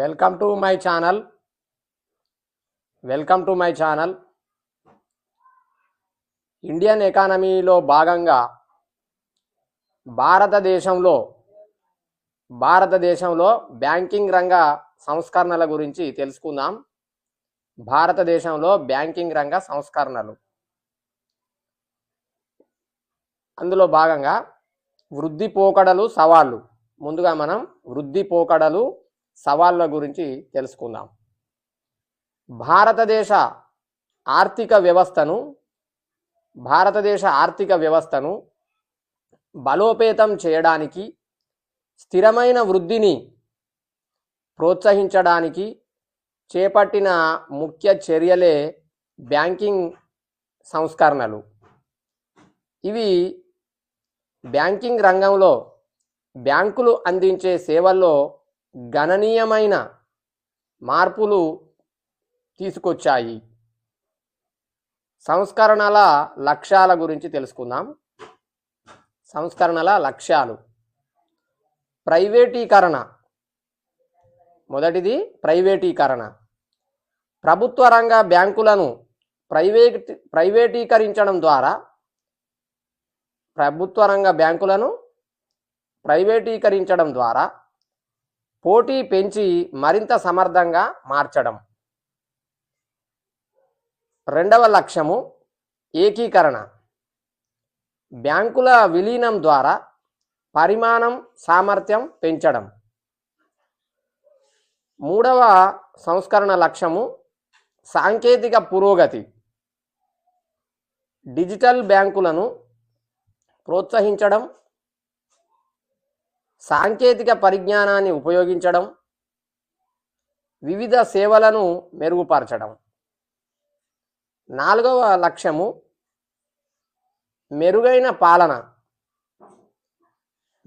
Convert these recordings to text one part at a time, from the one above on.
Welcome to my channel. Welcome to my channel. Indian ఎకానమీలో భాగంగా భారతదేశంలో భారతదేశంలో బ్యాంకింగ్ రంగ సంస్కరణల గురించి తెలుసుకుందాం. భారతదేశంలో బ్యాంకింగ్ రంగ సంస్కరణలు. అందులో భాగంగా వృద్ధి పోకడలు సవాళ్ళు. ముందుగా మనం వృద్ధి పోకడలు సవాళ్ళ గురించి తెలుసుకుందాం. భారతదేశ ఆర్థిక వ్యవస్థను భారతదేశ ఆర్థిక వ్యవస్థను బలోపేతం చేయడానికి స్థిరమైన వృద్ధిని ప్రోత్సహించడానికి చేపట్టిన ముఖ్య చర్యలే బ్యాంకింగ్ సంస్కరణలు. ఇవి బ్యాంకింగ్ రంగంలో బ్యాంకులు అందించే సేవల్లో గణనీయమైన మార్పులు తీసుకొచ్చాయి. సంస్కరణల లక్ష్యాల గురించి తెలుసుకుందాం. సంస్కరణల లక్ష్యాలు. ప్రైవేటీకరణ. మొదటిది ప్రైవేటీకరణ. ప్రభుత్వ రంగ బ్యాంకులను ప్రైవేట్ ప్రైవేటీకరించడం ద్వారా ప్రభుత్వ రంగ బ్యాంకులను ప్రైవేటీకరించడం ద్వారా పోటీ పెంచి మరింత సమర్థంగా మార్చడం. రెండవ లక్ష్యము ఏకీకరణ. బ్యాంకుల విలీనం ద్వారా పరిమాణం సామర్థ్యం పెంచడం. మూడవ సంస్కరణ లక్ష్యము సాంకేతిక పురోగతి. డిజిటల్ బ్యాంకులను ప్రోత్సహించడం సాంకేతిక పరిజ్ఞానాన్ని ఉపయోగించడం వివిధ సేవలను మెరుగుపరచడం. నాలుగవ లక్ష్యము మెరుగైన పాలన.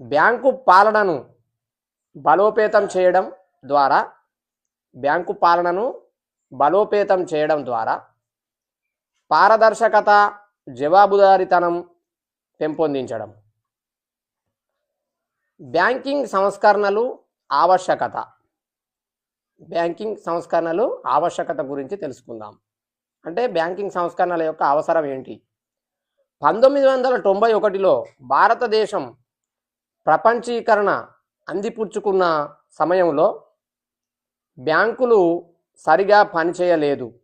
బ్యాంకు పాలనను బలోపేతం చేయడం ద్వారా బ్యాంకు పాలనను బలోపేతం చేయడం ద్వారా పారదర్శకత జవాబుదారితనం పెంపొందించడం. బ్యాంకింగ్ సంస్కరణలు ఆవశ్యకత. బ్యాంకింగ్ సంస్కరణలు ఆవశ్యకత గురించి తెలుసుకుందాం. అంటే బ్యాంకింగ్ సంస్కరణల యొక్క అవసరం ఏంటి? పంతొమ్మిది వందల తొంభై ఒకటిలో భారతదేశం ప్రపంచీకరణ అందిపుచ్చుకున్న సమయంలో బ్యాంకులు సరిగా పనిచేయలేదు.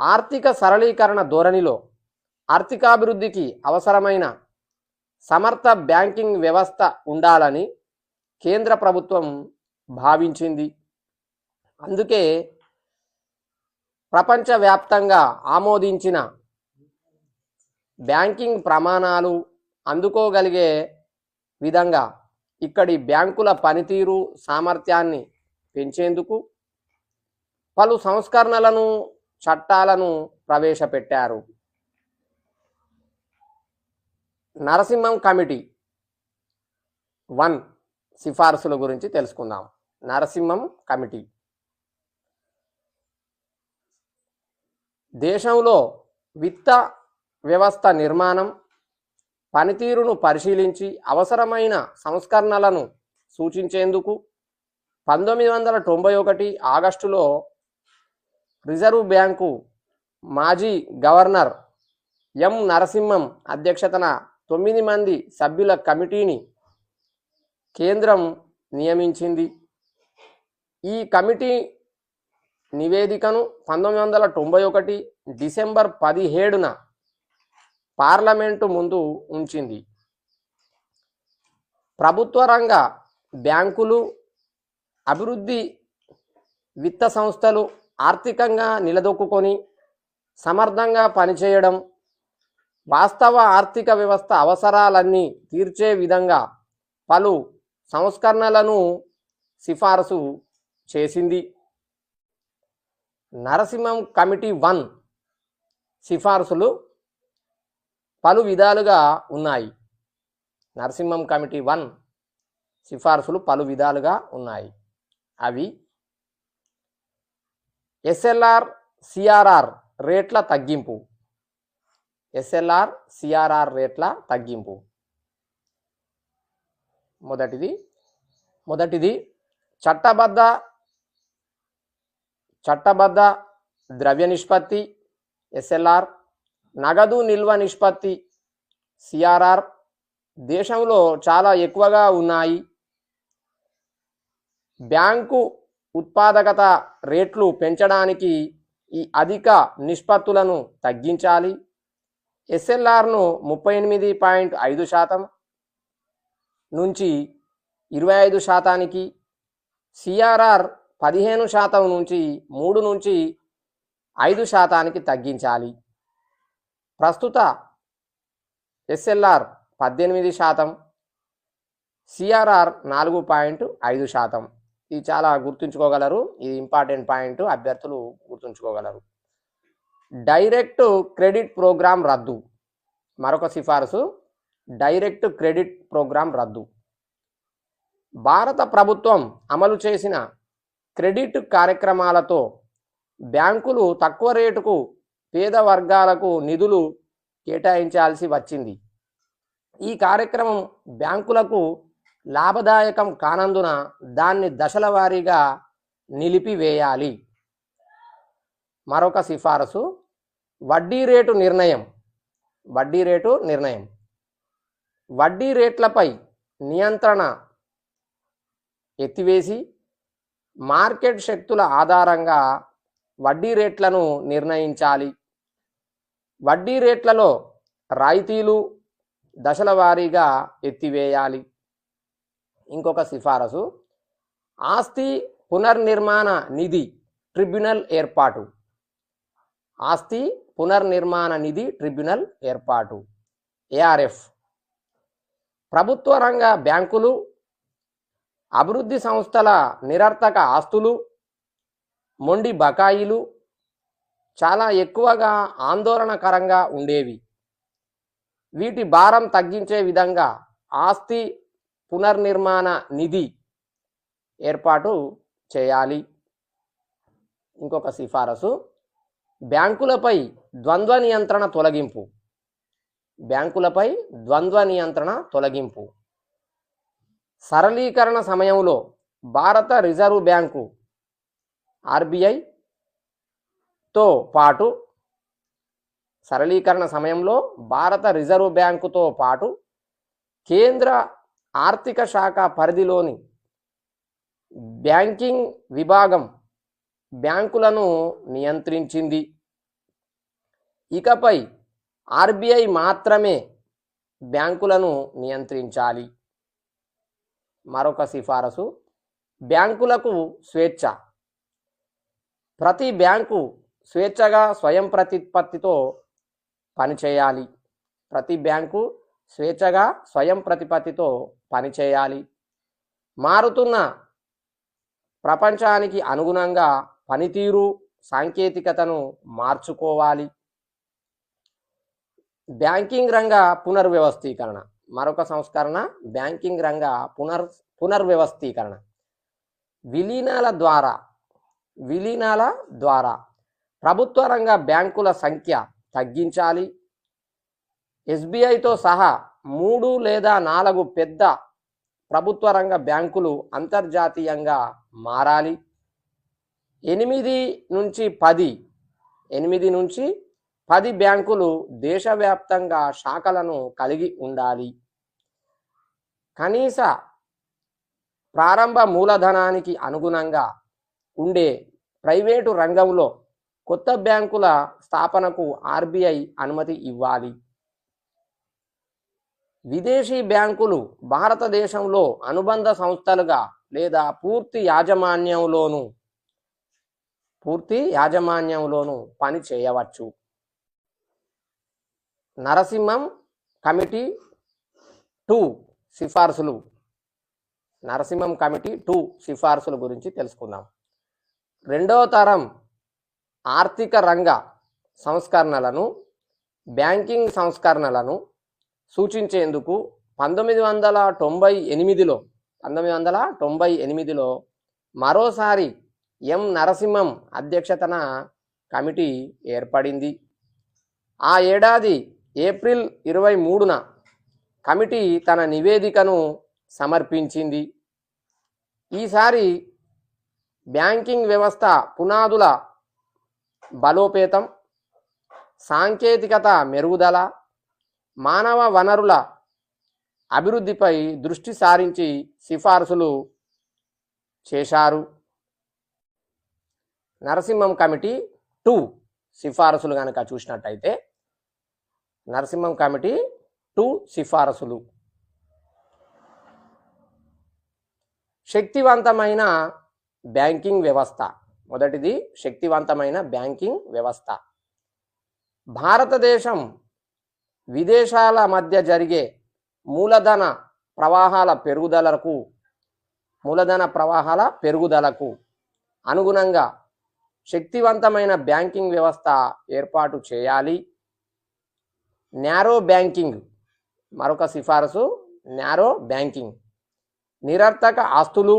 ఆర్థిక సరళీకరణ ధోరణిలో ఆర్థికాభివృద్ధికి అవసరమైన సమర్థ బ్యాంకింగ్ వ్యవస్థ ఉండాలని కేంద్ర ప్రభుత్వం భావించింది. అందుకే ప్రపంచవ్యాప్తంగా ఆమోదించిన బ్యాంకింగ్ ప్రమాణాలు అందుకోగలిగే విధంగా ఇక్కడి బ్యాంకుల పనితీరు సామర్థ్యాన్ని పెంచేందుకు పలు సంస్కరణలను చట్టాలను ప్రవేశపెట్టారు. నరసింహం కమిటీ వన్ సిఫార్సుల గురించి తెలుసుకుందాం. నరసింహం కమిటీ. దేశంలో విత్త వ్యవస్థ నిర్మాణం పనితీరును పరిశీలించి అవసరమైన సంస్కరణలను సూచించేందుకు పంతొమ్మిది వందల తొంభై ఒకటి ఆగస్టులో రిజర్వ్ బ్యాంకు మాజీ గవర్నర్ ఎం నరసింహం అధ్యక్షతన తొమ్మిది మంది సభ్యుల కమిటీని కేంద్రం నియమించింది. ఈ కమిటీ నివేదికను పంతొమ్మిది వందల తొంభై ఒకటి డిసెంబర్ పదిహేడున పార్లమెంటు ముందు ఉంచింది. ప్రభుత్వ రంగ బ్యాంకులు అభివృద్ధి విత్త సంస్థలు ఆర్థికంగా నిలదొక్కుకొని సమర్థంగా పనిచేయడం వాస్తవ ఆర్థిక వ్యవస్థ అవసరాలన్నీ తీర్చే విధంగా పలు సంస్కరణలను సిఫారసు చేసింది. నరసింహం కమిటీ వన్ సిఫార్సులు పలు విధాలుగా ఉన్నాయి. నరసింహం కమిటీ వన్ సిఫార్సులు పలు విధాలుగా ఉన్నాయి. అవి ఎస్ఎల్ఆర్ సిఆర్ఆర్ రేట్ల తగ్గింపు ఎస్ఎల్ఆర్ సిఆర్ఆర్ రేట్ల తగ్గింపు. మొదటిది. మొదటిది చట్టబద్ధ చట్టబద్ధ ద్రవ్య నిష్పత్తి ఎస్ఎల్ఆర్ నగదు నిల్వ నిష్పత్తి సిఆర్ఆర్ దేశంలో చాలా ఎక్కువగా ఉన్నాయి. బ్యాంకు ఉత్పాదకత రేట్లు పెంచడానికి ఈ అధిక నిష్పత్తులను తగ్గించాలి. ఎస్ఎల్ఆర్ను ముప్పై ఎనిమిది పాయింట్ ఐదు శాతం నుంచి ఇరవై ఐదు శాతానికి సిఆర్ఆర్ పదిహేను శాతం నుంచి మూడు నుంచి ఐదు శాతానికి తగ్గించాలి. ప్రస్తుత ఎస్ఎల్ఆర్ పద్దెనిమిది శాతం సిఆర్ఆర్ నాలుగు పాయింట్ ఐదు శాతం. ఇది చాలా గుర్తుంచుకోగలరు. ఇది ఇంపార్టెంట్ పాయింట్. అభ్యర్థులు గుర్తుంచుకోగలరు. డైరెక్ట్ క్రెడిట్ ప్రోగ్రాం రద్దు. మరొక సిఫారసు డైరెక్ట్ క్రెడిట్ ప్రోగ్రాం రద్దు. భారత ప్రభుత్వం అమలు చేసిన క్రెడిట్ కార్యక్రమాలతో బ్యాంకులు తక్కువ రేటుకు పేద వర్గాలకు నిధులు కేటాయించాల్సి వచ్చింది. ఈ కార్యక్రమం బ్యాంకులకు లాభదాయకం కానందున దాన్ని దశల వారీగా నిలిపివేయాలి. మరొక సిఫారసు వడ్డీ రేటు నిర్ణయం. వడ్డీ రేటు నిర్ణయం. వడ్డీ రేట్లపై నియంత్రణ ఎత్తివేసి మార్కెట్ శక్తుల ఆధారంగా వడ్డీ రేట్లను నిర్ణయించాలి. వడ్డీ రేట్లలో రాయితీలు దశల వారీగా ఎత్తివేయాలి. ఇంకొక సిఫారసు. ఆస్తి పునర్నిర్మాణ నిధి ట్రిబ్యునల్ ఏర్పాటు. ఆస్తి పునర్నిర్మాణ నిధి ట్రిబ్యునల్ ఏర్పాటు. ఏఆర్ఎఫ్. ప్రభుత్వ రంగ బ్యాంకులు అభివృద్ధి సంస్థల నిరర్థక ఆస్తులు మొండి బకాయిలు చాలా ఎక్కువగా ఆందోళనకరంగా ఉండేవి. వీటి భారం తగ్గించే విధంగా ఆస్తి పునర్నిర్మాణ నిధి ఏర్పాటు చేయాలి. ఇంకొక సిఫారసు. బ్యాంకులపై ద్వంద్వ నియంత్రణ తొలగింపు. బ్యాంకులపై ద్వంద్వ నియంత్రణ తొలగింపు. సరళీకరణ సమయంలో భారత రిజర్వ్ బ్యాంకు ఆర్బీఐతో పాటు సరళీకరణ సమయంలో భారత రిజర్వ్ బ్యాంకుతో పాటు కేంద్ర ఆర్థిక శాఖ పరిధిలోని బ్యాంకింగ్ విభాగం బ్యాంకులను నియంత్రించింది. ఇకపై ఆర్బీఐ మాత్రమే బ్యాంకులను నియంత్రించాలి. మరొక సిఫారసు బ్యాంకులకు స్వేచ్ఛ. ప్రతి బ్యాంకు స్వేచ్ఛగా స్వయం ప్రతిపత్తితో పనిచేయాలి. ప్రతి బ్యాంకు స్వేచ్ఛగా స్వయం ప్రతిపత్తితో పనిచేయాలి. మారుతున్న ప్రపంచానికి అనుగుణంగా పనితీరు సాంకేతికతను మార్చుకోవాలి. బ్యాంకింగ్ రంగ పునర్వ్యవస్థీకరణ. మరొక సంస్కరణ బ్యాంకింగ్ రంగ పునర్ పునర్వ్యవస్థీకరణ. విలీనాల ద్వారా విలీనాల ద్వారా ప్రభుత్వ రంగ బ్యాంకుల సంఖ్య తగ్గించాలి. ఎస్బీఐతో సహా మూడు లేదా నాలుగు పెద్ద ప్రభుత్వ రంగ బ్యాంకులు అంతర్జాతీయంగా మారాలి. ఎనిమిది నుంచి పది ఎనిమిది నుంచి పది బ్యాంకులు దేశవ్యాప్తంగా శాఖలను కలిగి ఉండాలి. కనీస ప్రారంభ మూలధనానికి అనుగుణంగా ఉండే ప్రైవేటు రంగంలో కొత్త బ్యాంకుల స్థాపనకు ఆర్బీఐ అనుమతి ఇవ్వాలి. విదేశీ బ్యాంకులు భారతదేశంలో అనుబంధ సంస్థలుగా లేదా పూర్తి యాజమాన్యంలోనూ పూర్తి యాజమాన్యంలోనూ పని చేయవచ్చు. నరసింహం కమిటీ టూ సిఫార్సులు. నరసింహం కమిటీ టూ సిఫార్సుల గురించి తెలుసుకుందాం. రెండవ తరం ఆర్థిక రంగ సంస్కరణలను బ్యాంకింగ్ సంస్కరణలను సూచించేందుకు పంతొమ్మిది వందల తొంభై ఎనిమిదిలో పంతొమ్మిది వందల తొంభై ఎనిమిదిలో మరోసారి ఎం నరసింహం అధ్యక్షతన కమిటీ ఏర్పడింది. ఆ ఏడాది ఏప్రిల్ ఇరవై మూడున కమిటీ తన నివేదికను సమర్పించింది. ఈసారి బ్యాంకింగ్ వ్యవస్థ పునాదుల బలోపేతం సాంకేతికత మెరుగుదల మానవ వనరుల అభివృద్ధిపై దృష్టి సారించి సిఫార్సులు చేశారు. నరసింహం కమిటీ టూ సిఫారసులు కనుక చూసినట్టయితే నరసింహం కమిటీ టూ సిఫారసులు. శక్తివంతమైన బ్యాంకింగ్ వ్యవస్థ. మొదటిది శక్తివంతమైన బ్యాంకింగ్ వ్యవస్థ. భారతదేశం విదేశాల మధ్య జరిగే మూలధన ప్రవాహాల పెరుగుదలకు మూలధన ప్రవాహాల పెరుగుదలకు అనుగుణంగా శక్తివంతమైన బ్యాంకింగ్ వ్యవస్థ ఏర్పాటు చేయాలి. నారో బ్యాంకింగ్ మరొక సిఫారసు నారో బ్యాంకింగ్. నిరర్థక ఆస్తులు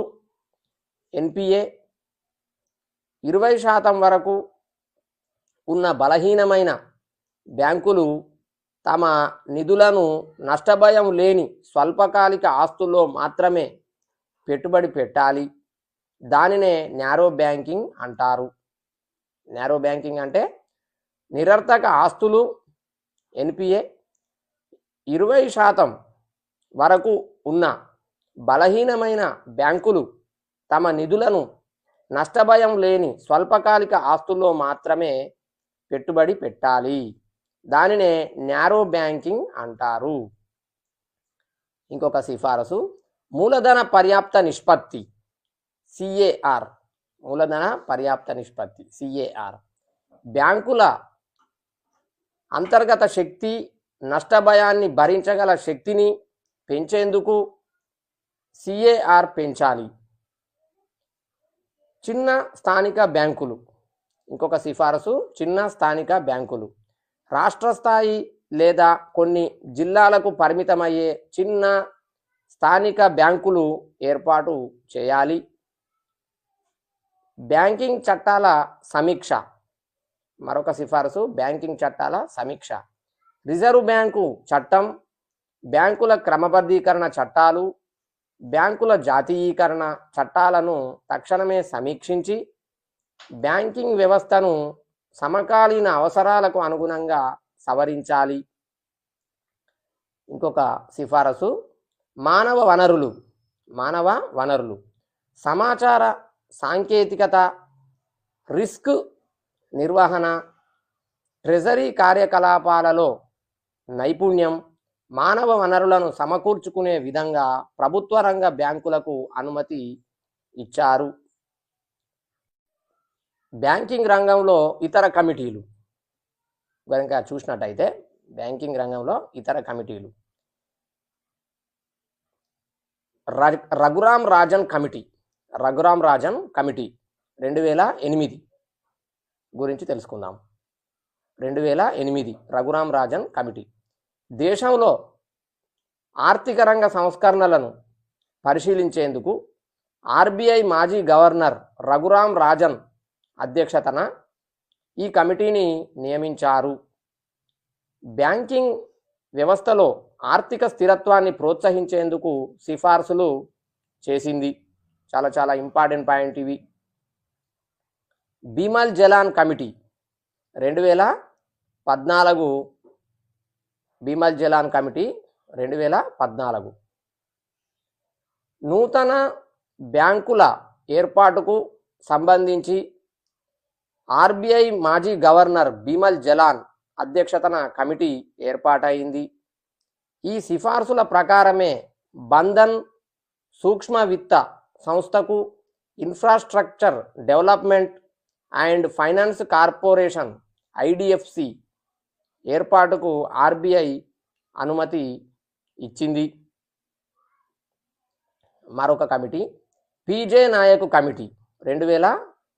ఎన్పిఏ. ఇరవై శాతం వరకు ఉన్న బలహీనమైన బ్యాంకులు తమ నిధులను నష్టభయం లేని స్వల్పకాలిక ఆస్తుల్లో మాత్రమే పెట్టుబడి పెట్టాలి. దానినే నారో బ్యాంకింగ్ అంటారు. నేరో బ్యాంకింగ్ అంటే నిరర్థక ఆస్తులు ఎన్పిఏ ఇరవై శాతం వరకు ఉన్న బలహీనమైన బ్యాంకులు తమ నిధులను నష్టభయం లేని స్వల్పకాలిక ఆస్తుల్లో మాత్రమే పెట్టుబడి పెట్టాలి. దానినే నేరో బ్యాంకింగ్ అంటారు. ఇంకొక సిఫారసు మూలధన పర్యాప్త నిష్పత్తి సిఏఆర్. మూలధన పర్యాప్త నిష్పత్తి సిఏఆర్ బ్యాంకుల అంతర్గత శక్తి నష్టభయాన్ని భరించగల శక్తిని పెంచేందుకు సిఏఆర్ పెంచాలి. చిన్న స్థానిక బ్యాంకులు. ఇంకొక సిఫారసు చిన్న స్థానిక బ్యాంకులు. రాష్ట్ర స్థాయి లేదా కొన్ని జిల్లాలకు పరిమితమయ్యే చిన్న స్థానిక బ్యాంకులు ఏర్పాటు చేయాలి. బ్యాంకింగ్ చట్టాల సమీక్ష. మరొక సిఫారసు బ్యాంకింగ్ చట్టాల సమీక్ష. రిజర్వ్ బ్యాంకు చట్టం బ్యాంకుల క్రమబద్ధీకరణ చట్టాలు బ్యాంకుల జాతీయీకరణ చట్టాలను తక్షణమే సమీక్షించి బ్యాంకింగ్ వ్యవస్థను సమకాలీన అవసరాలకు అనుగుణంగా సవరించాలి. ఇంకొక సిఫారసు మానవ వనరులు. మానవ వనరులు. సమాచార సాంకేతికత రిస్క్ నిర్వహణ ట్రెజరీ కార్యకలాపాలలో నైపుణ్యం మానవ వనరులను సమకూర్చుకునే విధంగా ప్రభుత్వ రంగ బ్యాంకులకు అనుమతి ఇచ్చారు. బ్యాంకింగ్ రంగంలో ఇతర కమిటీలు. కనుక చూసినట్టయితే బ్యాంకింగ్ రంగంలో ఇతర కమిటీలు. ర- రఘురామ్ రాజన్ కమిటీ. రఘురామ్ రాజన్ కమిటీ రెండు వేల ఎనిమిది గురించి తెలుసుకుందాం. రెండు వేల ఎనిమిది రఘురామ్ రాజన్ కమిటీ. దేశంలో ఆర్థిక రంగ సంస్కరణలను పరిశీలించేందుకు ఆర్బీఐ మాజీ గవర్నర్ రఘురామ్ రాజన్ అధ్యక్షతన ఈ కమిటీని నియమించారు. బ్యాంకింగ్ వ్యవస్థలో ఆర్థిక స్థిరత్వాన్ని ప్రోత్సహించేందుకు సిఫార్సులు చేసింది. చాలా చాలా ఇంపార్టెంట్ పాయింట్ ఇవి. భీమల్ జలాన్ కమిటీ రెండు వేల పద్నాలుగు. భీమల్ జలాన్ కమిటీ రెండు వేల పద్నాలుగు. నూతన బ్యాంకుల ఏర్పాటుకు సంబంధించి ఆర్బీఐ మాజీ గవర్నర్ భీమల్ జలాన్ అధ్యక్షతన కమిటీ ఏర్పాటైంది. ఈ సిఫార్సుల ప్రకారమే బంధన్ సూక్ష్మ విత్త సంస్థకు infrastructure development and finance corporation IDFC ఏర్పాటుకు ఆర్బీఐ అనుమతి ఇచ్చింది. మరొక కమిటీ పీజే నాయకు కమిటీ రెండు వేల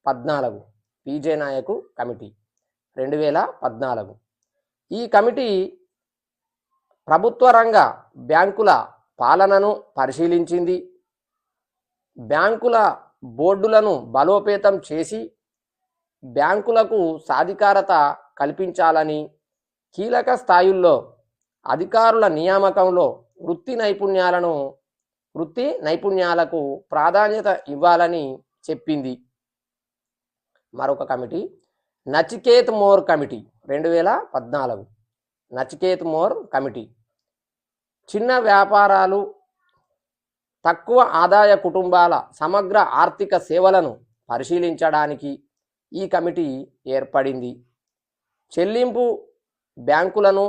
పద్నాలుగు. పీజే నాయకు కమిటీ రెండు వేల పద్నాలుగు. ఈ కమిటీ ప్రభుత్వ రంగ బ్యాంకుల పాలనను పరిశీలించింది. బ్యాంకుల బోర్డులను బలోపేతం చేసి బ్యాంకులకు సాధికారత కల్పించాలని కీలక స్థాయిల్లో అధికారుల నియామకంలో వృత్తి నైపుణ్యాలను వృత్తి నైపుణ్యాలకు ప్రాధాన్యత ఇవ్వాలని చెప్పింది. మరొక కమిటీ నచికేత్ మోర్ కమిటీ రెండు వేల పద్నాలుగు నచికేత్ మోర్ కమిటీ. చిన్న వ్యాపారాలు తక్కువ ఆదాయ కుటుంబాల సమగ్ర ఆర్థిక సేవలను పరిశీలించడానికి ఈ కమిటీ ఏర్పడింది. చెల్లింపు బ్యాంకులను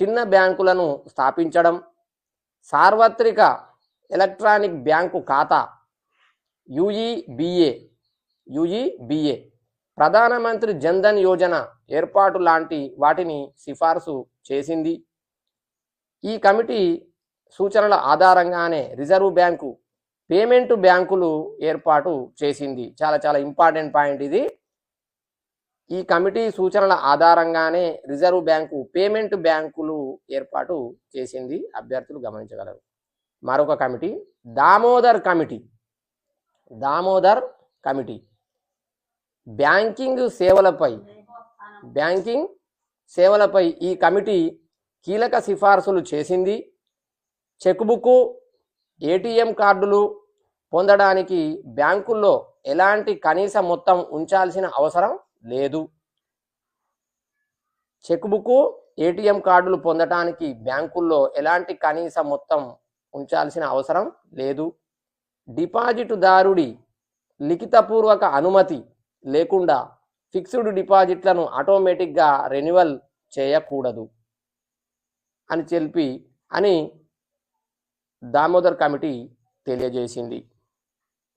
చిన్న బ్యాంకులను స్థాపించడం సార్వత్రిక ఎలక్ట్రానిక్ బ్యాంకు ఖాతా యుఈబిఏ యుఈబిఏ ప్రధానమంత్రి జన్ధన్ యోజన ఏర్పాటు లాంటి వాటిని సిఫార్సు చేసింది. ఈ కమిటీ సూచనల ఆధారంగానే రిజర్వ్ బ్యాంకు పేమెంట్ బ్యాంకులు ఏర్పాటు చేసింది. చాలా చాలా ఇంపార్టెంట్ పాయింట్ ఇది. ఈ కమిటీ సూచనల ఆధారంగానే రిజర్వ్ బ్యాంకు పేమెంట్ బ్యాంకులు ఏర్పాటు చేసింది. అభ్యర్థులు గమనించగలరు. మరొక committee Damodar committee. Damodar committee. Banking సేవలపై బ్యాంకింగ్ సేవలపై ఈ కమిటీ కీలక సిఫార్సులు చేసింది. చెక్ ఏటీఎం కార్డులు పొందడానికి బ్యాంకుల్లో ఎలాంటి కనీస మొత్తం ఉంచాల్సిన అవసరం లేదు. చెక్ ఏటీఎం కార్డులు పొందడానికి బ్యాంకుల్లో ఎలాంటి కనీస మొత్తం ఉంచాల్సిన అవసరం లేదు. డిపాజిటుదారుడి లిఖితపూర్వక అనుమతి లేకుండా ఫిక్స్డ్ డిపాజిట్లను ఆటోమేటిక్గా రెన్యువల్ చేయకూడదు అని చెప్పి అని దామోదర్ కమిటీ తెలియజేసింది.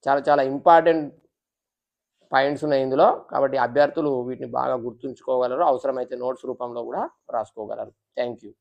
చాలా చాలా ఇంపార్టెంట్ పాయింట్స్ ఉన్నాయి ఇందులో. కాబట్టి అభ్యర్థులు వీటిని బాగా గుర్తుంచుకోగలరు. అవసరమైతే నోట్స్ రూపంలో కూడా రాసుకోగలరు. Thank you.